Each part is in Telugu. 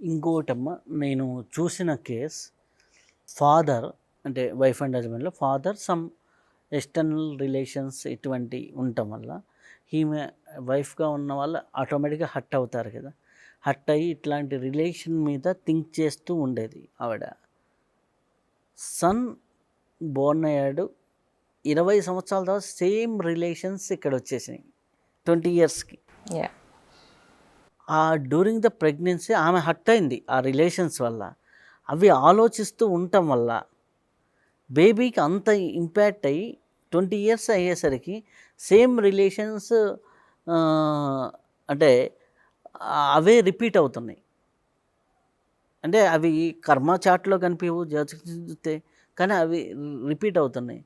ఇంకోటమ్మ నేను చూసిన కేస్ ఫాదర్ అంటే వైఫ్ అండ్ హస్బెండ్లో ఫాదర్ సమ్ ఎక్స్టర్నల్ రిలేషన్స్ ఇటువంటి ఉండటం వల్ల ఈమె వైఫ్గా ఉన్న వాళ్ళు ఆటోమేటిక్గా హట్ అవుతారు కదా. హట్ అయ్యి ఇట్లాంటి రిలేషన్ మీద థింక్ చేస్తూ ఉండేది ఆవిడ. సన్ బోర్న్ అయ్యాడు. ఇరవై సంవత్సరాల తర్వాత సేమ్ రిలేషన్స్ ఇక్కడ వచ్చేసినాయి ట్వంటీ ఇయర్స్కి. యా ఆ డ్యూరింగ్ ద ప్రెగ్నెన్సీ ఆమె హట్ అయింది ఆ రిలేషన్స్ వల్ల. అవి ఆలోచిస్తూ ఉండటం వల్ల బేబీకి అంత ఇంపాక్ట్ అయ్యి ట్వంటీ ఇయర్స్ అయ్యేసరికి సేమ్ రిలేషన్స్ అంటే అవే రిపీట్ అవుతున్నాయి. అంటే అవి కర్మ చాట్లో కనిపించవు చూస్తే కానీ అవి రిపీట్ అవుతున్నాయి.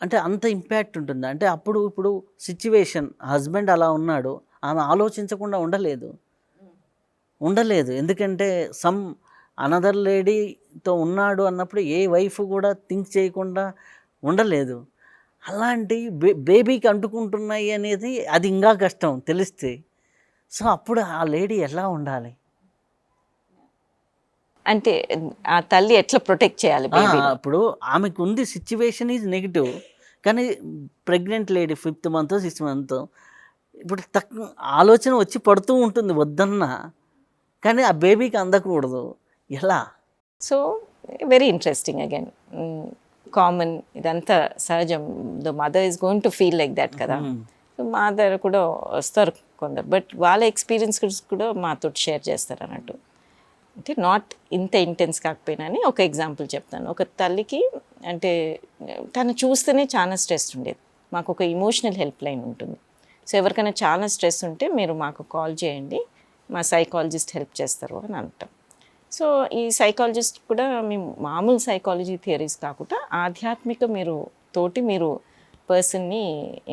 అంటే అంత ఇంపాక్ట్ ఉంటుంది. అంటే అప్పుడు ఇప్పుడు సిచ్యువేషన్ హస్బెండ్ అలా ఉన్నాడు. ఆమె ఆలోచించకుండా ఉండలేదు. ఉండలేదు. ఎందుకంటే సమ్ అనదర్ లేడీతో ఉన్నాడు అన్నప్పుడు ఏ వైఫ్ కూడా థింక్ చేయకుండా ఉండలేదు. అలాంటి బే బేబీకి అంటుకుంటున్నాయి అనేది అది ఇంకా కష్టం తెలిస్తే. సో అప్పుడు ఆ లేడీ ఎలా ఉండాలి? అంటే ఆ తల్లి ఎట్లా ప్రొటెక్ట్ చేయాలి? ఇప్పుడు ఆమెకు ఉంది సిచ్యువేషన్ ఈజ్ నెగిటివ్. కానీ pregnant lady fifth month sixth month ఇప్పుడు తక్కువ ఆలోచన వచ్చి పడుతూ ఉంటుంది వద్దన్నా కానీ ఆ బేబీకి అందకూడదు. ఎలా? So very interesting again common ఇదంతా సహజం. The mother is going to feel like that కదా. సో మా దగ్గర కూడా వస్తారు కొందరు. బట్ వాళ్ళ ఎక్స్పీరియన్స్ కూడా మాతో షేర్ చేస్తారు అన్నట్టు. అంటే నాట్ ఇంత ఇంటెన్స్ కాకపోయినా అని ఒక ఎగ్జాంపుల్ చెప్తాను. ఒక తల్లికి అంటే తను చూస్తేనే చాలా స్ట్రెస్ ఉండేది. మాకు ఒక ఇమోషనల్ హెల్ప్ లైన్ ఉంటుంది. సో ఎవరికైనా చాలా స్ట్రెస్ ఉంటే మీరు మాకు కాల్ చేయండి. మా సైకాలజిస్ట్ హెల్ప్ చేస్తారు అని అంటాం. సో ఈ సైకాలజిస్ట్ కూడా మేము మామూలు సైకాలజీ థియరీస్ కాకుండా ఆధ్యాత్మిక మీరు తోటి మీరు పర్సన్ని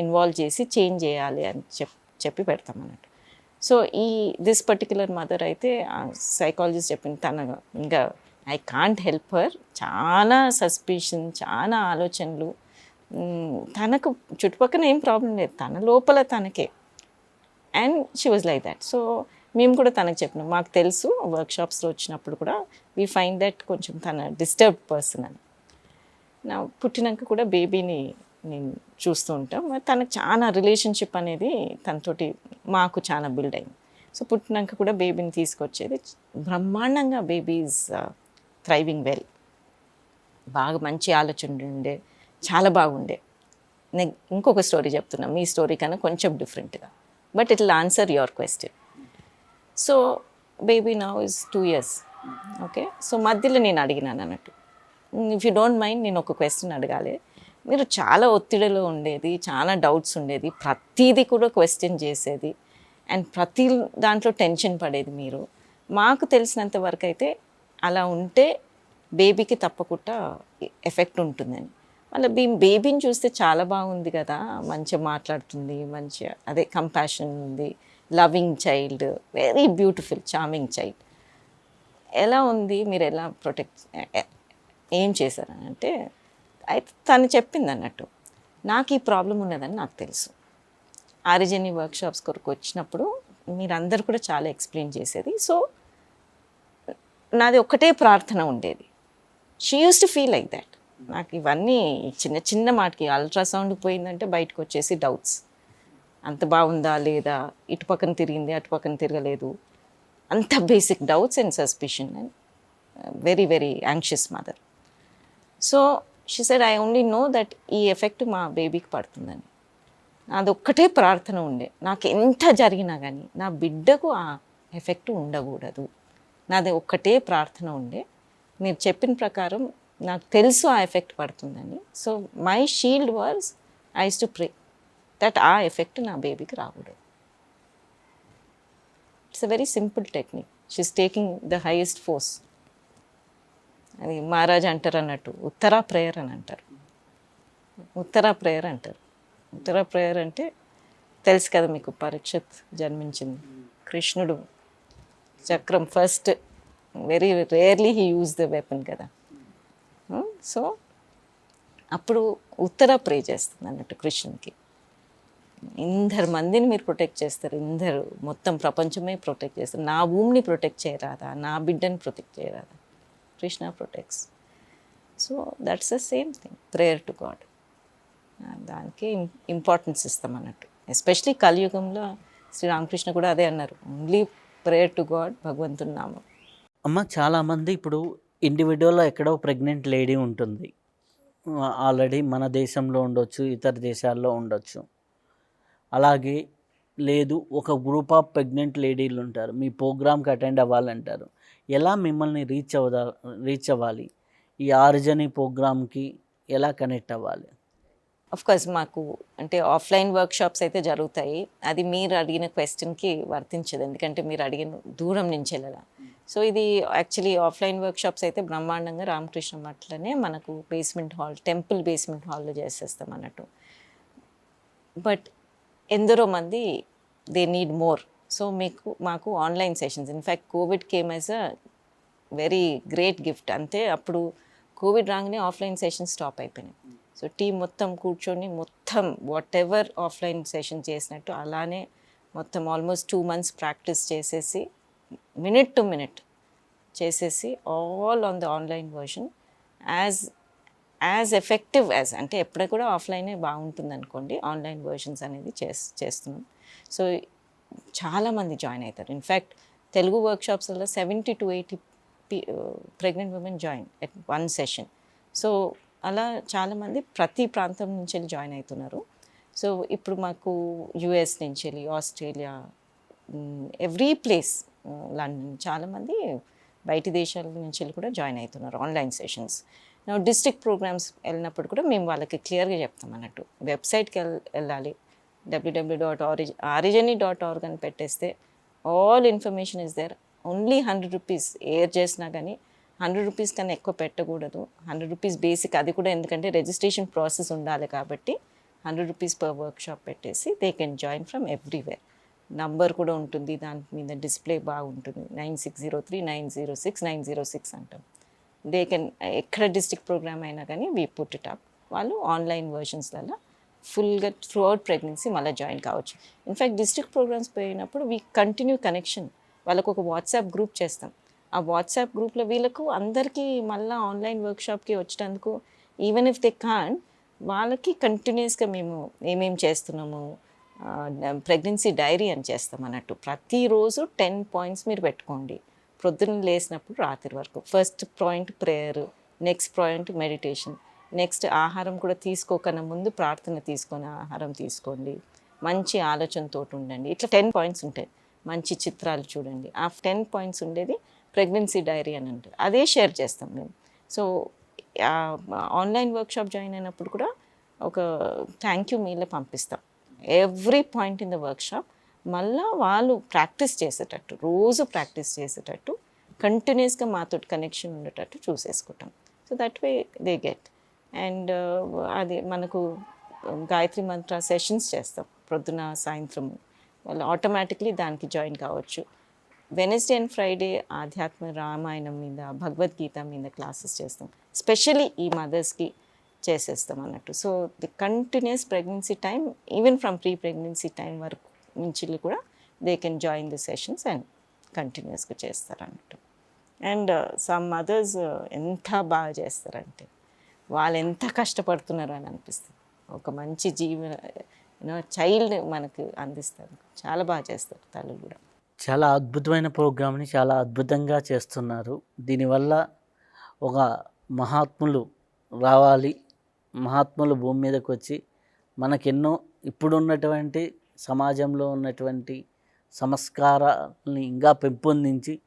ఇన్వాల్వ్ చేసి చేంజ్ చేయాలి అని చెప్ చెప్పి పెడతాం అన్నట్టు. సో ఈ దిస్ పర్టికులర్ మదర్ అయితే సైకాలజిస్ట్ చెప్పింది తన ఇంకా ఐ కాంట్ హెల్ప్ హర్. చాలా సస్పిషన్ చాలా ఆలోచనలు. తనకు చుట్టుపక్కన ఏం ప్రాబ్లం లేదు. తన లోపల తనకే. And she was like that so మేము కూడా తనకు చెప్పినాం. మాకు తెలుసు వర్క్షాప్స్లో వచ్చినప్పుడు కూడా వీ ఫైండ్ దట్ కొంచెం తన డిస్టర్బ్ పర్సన్ అని. నా పుట్టినాక కూడా బేబీని నేను చూస్తూ ఉంటాం. తనకు చాలా రిలేషన్షిప్ అనేది తనతోటి మాకు చాలా బిల్డ్ అయింది. సో పుట్టినాక కూడా బేబీని తీసుకొచ్చేది బ్రహ్మాండంగా బేబీస్ థ్రైవింగ్ వెల్ బాగా మంచి ఆలోచన ఉండే చాలా బాగుండే. నేను ఇంకొక స్టోరీ చెప్తున్నా. మీ స్టోరీ కన్నా కొంచెం డిఫరెంట్గా but it will answer your question so baby now is two years okay so మధ్యలో నేను అడిగినాను అన్నట్టు. ఇఫ్ యూ డోంట్ మైండ్ నేను ఒక క్వశ్చన్ అడగాలి. మీరు చాలా ఒత్తిడిలో ఉండేది చాలా డౌట్స్ ఉండేది ప్రతీది కూడా క్వశ్చన్ చేసేది. అండ్ ప్రతి దాంట్లో టెన్షన్ పడేది మీరు. మాకు తెలిసినంత వరకు అయితే అలా ఉంటే బేబీకి తప్పకుండా ఎఫెక్ట్ ఉంటుందని. మళ్ళీ బీ బేబీని చూస్తే చాలా బాగుంది కదా. మంచిగా మాట్లాడుతుంది మంచిగా అదే కంపాషన్ ఉంది loving child very beautiful charming child ఎలా ఉంది? మీరు ఎలా ప్రొటెక్ట్ ఏం చేశారని అంటే అయితే తను చెప్పింది అన్నట్టు. నాకు ఈ ప్రాబ్లం ఉన్నదని నాకు తెలుసు. ఆరిజని వర్క్షాప్స్ కొరకు వచ్చినప్పుడు మీరందరూ కూడా చాలా ఎక్స్ప్లెయిన్ చేసేది. సో నాది ఒకటే ప్రార్థన ఉండేది. She use to feel like that నాకు ఇవన్నీ చిన్న చిన్న మాటకి అల్ట్రాసౌండ్ పోయిందంటే బయటకు వచ్చేసి డౌట్స్. అంత బాగుందా లేదా? ఇటు పక్కన తిరిగింది అటు పక్కన తిరగలేదు. అంత basic doubts and suspicion and very very anxious mother. So she said I only know that ఈ ఎఫెక్ట్ మా బేబీకి పడుతుందని. నాది ఒక్కటే ప్రార్థన ఉండే. నాకు ఎంత జరిగినా కానీ నా బిడ్డకు ఆ ఎఫెక్ట్ ఉండకూడదు. నాది ఒక్కటే ప్రార్థన ఉండే. మీరు చెప్పిన ప్రకారం నాకు తెలుసు ఆ ఎఫెక్ట్ పడుతుందని. So my shield was is to pray that ఆ ఎఫెక్ట్ నా బేబీకి రాకూడదు. It's a very simple technique. She's taking the highest force అది మహారాజ్ అంటారు అన్నట్టు. ఉత్తరా ప్రేయర్ అని అంటారు. ఉత్తరా ప్రేయర్ అంటారు. ఉత్తరా ప్రేయర్ అంటే తెలుసు కదా మీకు పరీక్షత్ జన్మించింది. కృష్ణుడు చక్రం first. Very rarely he use the weapon కదా. సో అప్పుడు ఉత్తర ప్రే చేస్తుంది అన్నట్టు కృష్ణునికి. ఇందరు మందిని మీరు ప్రొటెక్ట్ చేస్తారు ఇందరు మొత్తం ప్రపంచమే ప్రొటెక్ట్ చేస్తారు. నా భూమిని ప్రొటెక్ట్ చేయరాదా? నా బిడ్డని protect చేయరాదా? Krishna protects so that's the same thing prayer to God దానికి ఇంపార్టెన్స్ ఇస్తాం అన్నట్టు. ఎస్పెషలీ కలియుగంలో శ్రీరామకృష్ణ కూడా అదే అన్నారు. ఓన్లీ ప్రేయర్ టు గాడ్ భగవంతుని నామం. అమ్మ చాలామంది ఇప్పుడు ఇండివిజువల్లో ఎక్కడో ప్రెగ్నెంట్ లేడీ ఉంటుంది. ఆల్రెడీ మన దేశంలో ఉండొచ్చు ఇతర దేశాల్లో ఉండొచ్చు. అలాగే లేదు ఒక గ్రూప్ ఆఫ్ ప్రెగ్నెంట్ లేడీలు ఉంటారు. మీ ప్రోగ్రామ్కి అటెండ్ అవ్వాలంటారు. ఎలా మిమ్మల్ని రీచ్ అవ్వదా రీచ్ అవ్వాలి? ఈ ఆరిజని ప్రోగ్రామ్కి ఎలా కనెక్ట్ అవ్వాలి? కోర్స్ మాకు అంటే ఆఫ్లైన్ వర్క్షాప్స్ అయితే జరుగుతాయి. అది మీరు అడిగిన క్వశ్చన్కి వర్తించదు. ఎందుకంటే మీరు అడిగిన దూరం నుంచి వెళ్ళాలి. సో ఇది యాక్చువల్లీ ఆఫ్లైన్ వర్క్షాప్స్ అయితే బ్రహ్మాండంగా రామకృష్ణ మట్లనే మనకు బేస్మెంట్ హాల్ టెంపుల్ బేస్మెంట్ హాల్లో చేసేస్తాం అన్నట్టు. బట్ ఎందరో మంది దే నీడ్ మోర్ సో మీకు మాకు online sessions in fact covid came as a very great gift అంతే అప్పుడు కోవిడ్ రాగానే ఆఫ్లైన్ సెషన్స్ స్టాప్ అయిపోయినాయి. సో టీం మొత్తం కూర్చొని మొత్తం వాట్ ఎవర్ ఆఫ్లైన్ సెషన్ చేసినట్టు అలానే మొత్తం ఆల్మోస్ట్ టూ మంత్స్ ప్రాక్టీస్ చేసేసి మినిట్ టు మినిట్ చేసేసి all on the online version as as effective as అంటే ఎప్పుడు కూడా ఆఫ్లైనే బాగుంటుంది అనుకోండి ఆన్లైన్ వర్షన్స్ అనేది చేస్ చేస్తున్నాం. సో చాలామంది జాయిన్ అవుతారు. In fact Telugu వర్క్షాప్స్లో seventy to eighty pregnant women join at one session. So అలా చాలామంది ప్రతి ప్రాంతం నుంచి వెళ్ళి జాయిన్ అవుతున్నారు. సో ఇప్పుడు మాకు యుఎస్ నుంచి వెళ్ళి ఆస్ట్రేలియా ఎవ్రీ ప్లేస్ లండన్ చాలామంది బయటి దేశాల నుంచి వెళ్ళి కూడా జాయిన్ అవుతున్నారు ఆన్లైన్ సెషన్స్. డిస్ట్రిక్ట్ ప్రోగ్రామ్స్ వెళ్ళినప్పుడు కూడా మేము వాళ్ళకి క్లియర్గా చెప్తాం అన్నట్టు. వెబ్సైట్కి వెళ్ వెళ్ళాలి. డబ్ల్యూడబ్ల్యూ డాట్ ఆరిజ్ ఆరిజనీ డాట్ ఆర్గ్ అని పెట్టేస్తే all information is there. Only hundred rupees air చేసినా కానీ హండ్రెడ్ రూపీస్ కన్నా ఎక్కువ పెట్టకూడదు. హండ్రెడ్ రూపీస్ బేసిక్ అది కూడా ఎందుకంటే రిజిస్ట్రేషన్ ప్రాసెస్ ఉండాలి కాబట్టి hundred rupees per workshop పెట్టేసి they can join from everywhere. Number కూడా ఉంటుంది. దాని మీద డిస్ప్లే బాగుంటుంది. Nine six zero three nine zero six nine zero six అంటాం. దే కెన్ ఎక్కడ డిస్ట్రిక్ట్ ప్రోగ్రామ్ అయినా కానీ వీ పుట్ ఇట్ అప్ వాళ్ళు ఆన్లైన్ వర్షన్స్లలో ఫుల్గా త్రూ అవుట్ ప్రెగ్నెన్సీ మళ్ళీ జాయిన్ కావచ్చు. ఇన్ఫ్యాక్ట్ డిస్ట్రిక్ట్ ప్రోగ్రామ్స్ పోయినప్పుడు వీ కంటిన్యూ కనెక్షన్ వాళ్ళకు ఒక వాట్సాప్ గ్రూప్ చేస్తాం. ఆ వాట్సాప్ గ్రూప్లో వీళ్ళకు అందరికీ మళ్ళీ ఆన్లైన్ వర్క్షాప్కి వచ్చేటందుకు ఈవెన్ ఇఫ్ దే కాన్ వాళ్ళకి కంటిన్యూస్గా మేము ఏమేమి చేస్తున్నాము ప్రెగ్నెన్సీ డైరీ అని చేస్తాం అన్నట్టు. ప్రతిరోజు టెన్ పాయింట్స్ మీరు పెట్టుకోండి. ప్రొద్దున లేసినప్పుడు రాత్రి వరకు. First point prayer next point meditation. Next ఆహారం కూడా తీసుకోకన్నా ముందు ప్రార్థన తీసుకొని ఆహారం తీసుకోండి. మంచి ఆలోచనతో ఉండండి. ఇట్లా టెన్ పాయింట్స్ ఉంటాయి. మంచి చిత్రాలు చూడండి. ఆ టెన్ పాయింట్స్ ఉండేది ప్రెగ్నెన్సీ డైరీ అని అంటారు. అదే షేర్ చేస్తాం మేము. సో ఆన్లైన్ వర్క్షాప్ జాయిన్ అయినప్పుడు కూడా ఒక థ్యాంక్ యూ మీలో పంపిస్తాం. Every point in the workshop మళ్ళా వాళ్ళు ప్రాక్టీస్ చేసేటట్టు రోజు ప్రాక్టీస్ చేసేటట్టు కంటిన్యూస్గా మాతో కనెక్షన్ ఉండేటట్టు చూసేసుకుంటాం. So that way they get and అది మనకు గాయత్రి మంత్ర సెషన్స్ చేస్తాం ప్రొద్దున సాయంత్రం. వాళ్ళు ఆటోమేటిక్లీ దానికి జాయిన్ కావచ్చు. వెనస్డే అండ్ ఫ్రైడే ఆధ్యాత్మ రామాయణం మీద భగవద్గీత మీద క్లాసెస్ చేస్తాం. స్పెషలీ ఈ మదర్స్కి చేసేస్తాం అన్నట్టు. So the continues pregnancy time even from pre pregnancy time వరకు నుంచి కూడా they can join the sessions and కంటిన్యూస్గా చేస్తారు అన్నట్టు. And uh, some mothers uh, ఎంత బాగా చేస్తారంటే వాళ్ళు ఎంత కష్టపడుతున్నారు అని అనిపిస్తుంది. ఒక మంచి జీవన యూనో చైల్డ్ మనకు అందిస్తారు. చాలా బాగా చేస్తారు తల్లు కూడా. చాలా అద్భుతమైన ప్రోగ్రామ్ని చాలా అద్భుతంగా చేస్తున్నారు. దీనివల్ల ఒక మహాత్ములు రావాలి మహాత్ములు భూమి మీదకి వచ్చి మనకెన్నో ఇప్పుడున్నటువంటి సమాజంలో ఉన్నటువంటి సంస్కారాలని ఇంకా పెంపొందించి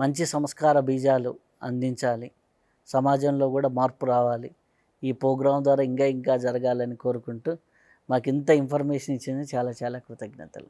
మంచి సంస్కార బీజాలు అందించాలి. సమాజంలో కూడా మార్పు రావాలి. ఈ ప్రోగ్రాం ద్వారా ఇంకా ఇంకా జరగాలని కోరుకుంటూ మాకు ఇంత ఇన్ఫర్మేషన్ ఇచ్చింది చాలా చాలా కృతజ్ఞతలు.